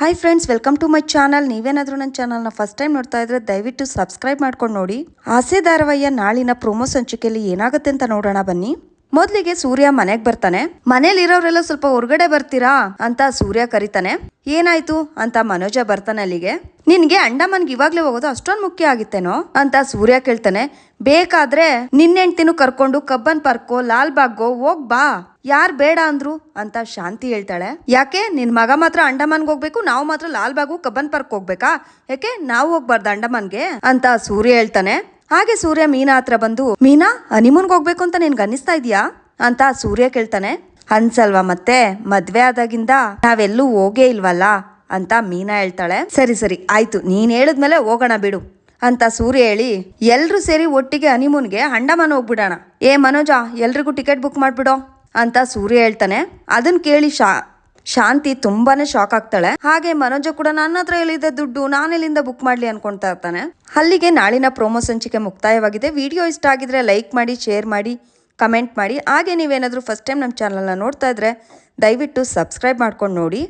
Hi friends welcome to my channel ನೀವೇನಾದರೂ ನನ್ನ ಚಾನಲ್ನ ಫಸ್ಟ್ ಟೈಮ್ ನೋಡ್ತಾ ಇದ್ರೆ ದಯವಿಟ್ಟು ಸಬ್ಸ್ಕ್ರೈಬ್ ಮಾಡ್ಕೊಂಡು ನೋಡಿ. ಆಸೆ ಧಾರಾವಾಹಿಯ ನಾಳಿನ ಪ್ರೊಮೋ ಸಂಚಿಕೆಯಲ್ಲಿ ಏನಾಗುತ್ತೆ ಅಂತ ನೋಡೋಣ ಬನ್ನಿ. ಮೊದಲಿಗೆ ಸೂರ್ಯ ಮನೆಗೆ ಬರ್ತಾನೆ. ಮನೇಲಿ ಇರೋರೆಲ್ಲ ಸ್ವಲ್ಪ ಹೊರಗಡೆ ಬರ್ತೀರಾ ಅಂತ ಸೂರ್ಯ ಕರಿತಾನೆ. ಏನಾಯ್ತು ಅಂತ ಮನೋಜ ಬರ್ತಾನೆ ಅಲ್ಲಿಗೆ. ನಿನ್ಗೆ ಅಂಡಮಾನ್ಗೆ ಇವಾಗ್ಲೇ ಹೋಗೋದು ಅಷ್ಟೊಂದು ಮುಖ್ಯ ಆಗಿತ್ತೇನೋ ಅಂತ ಸೂರ್ಯ ಕೇಳ್ತಾನೆ. ಬೇಕಾದ್ರೆ ನಿನ್ನೆಂಟಿನೂ ಕರ್ಕೊಂಡು ಕಬ್ಬನ್ ಪಾರ್ಕೋ, ಲಾಲ್ ಬಾಗ್ಗೋ ಹೋಗ್ ಬಾ. ಯಾರ್ ಬೇಡ ಅಂದ್ರು ಅಂತ ಶಾಂತಿ ಹೇಳ್ತಾಳೆ. ಯಾಕೆ? ನಿನ್ ಮಗ ಮಾತ್ರ ಅಂಡಮಾನ್ಗೆ ಹೋಗ್ಬೇಕು, ನಾವು ಮಾತ್ರ ಲಾಲ್ ಬಾಗು ಕಬ್ಬನ್ ಪಾರ್ಕ್ ಹೋಗ್ಬೇಕಾ? ಯಾಕೆ? ನಾವು ಹೋಗ್ಬಾರ್ದು ಅಂಡಮಾನ್ಗೆ ಅಂತ ಸೂರ್ಯ ಹೇಳ್ತಾನೆ. ಹಾಗೆ ಸೂರ್ಯ ಮೀನಾ ಹತ್ರ ಬಂದು, ಮೀನಾ, ಹನಿಮೂನ್ಗೆ ಹೋಗ್ಬೇಕು ಅಂತ ನಿನ್ಗೆ ಅನಿಸ್ತಾ ಇದೆಯಾ? ಅಂತ ಸೂರ್ಯ ಕೇಳ್ತಾನೆ. ಅನ್ಸಲ್ವಾ ಮತ್ತೆ? ಮದ್ವೆ ಆದಾಗಿಂದ ನಾವೆಲ್ಲೂ ಹೋಗೇ ಇಲ್ವಲ್ಲ? ಅಂತ ಮೀನಾ ಹೇಳ್ತಾಳೆ. ಸರಿ ಸರಿ, ಆಯ್ತು, ನೀನ್ ಹೇಳಿದ್ಮೇಲೆ ಹೋಗೋಣ ಬಿಡು, ಅಂತ ಸೂರ್ಯ ಹೇಳಿ. ಎಲ್ಲರೂ ಸೇರಿ ಒಟ್ಟಿಗೆ ಹನಿಮೂನ್ಗೆ ಅಂಡಮಾನ್ ಹೋಗ್ಬಿಡೋಣ. ಏ ಮನೋಜ, ಎಲ್ರಿಗೂ ಟಿಕೆಟ್ ಬುಕ್ ಮಾಡ್ಬಿಡೋ. ಅಂತ ಸೂರ್ಯ ಹೇಳ್ತಾನೆ. ಅದನ್ನ ಕೇಳಿ ಶಾ, ಶಾಂತಿ ತುಂಬಾನೇ ಶಾಕ್ ಆಗ್ತಾಳೆ. ಹಾಗೆ ಮನೋಜ ಕೂಡ ನನ್ನ ಹತ್ರ ಎಲ್ಲಿದೆ ದುಡ್ಡು? ನಾನು ಎಲ್ಲಿಂದ ಬುಕ್ ಮಾಡ್ಲಿ? ಅನ್ಕೊಂತಾ ಇರ್ತಾನೆ. ಅಲ್ಲಿಗೆ ನಾಳಿನ ಪ್ರೋಮೋ ಸಂಚಿಕೆ ಮುಕ್ತಾಯವಾಗಿದೆ. ವಿಡಿಯೋ ಇಷ್ಟ ಆಗಿದ್ರೆ ಲೈಕ್ ಮಾಡಿ ಶೇರ್ ಮಾಡಿ ಕಮೆಂಟ್ ಮಾಡಿ. ಹಾಗೆ ನೀವೇನಾದರೂ ಫಸ್ಟ್ ಟೈಮ್ ನಮ್ಮ ಚಾನಲ್ನ ನೋಡ್ತಾ ಇದ್ರೆ ದಯವಿಟ್ಟು ಸಬ್ಸ್ಕ್ರೈಬ್ ಮಾಡ್ಕೊಂಡು ನೋಡಿ.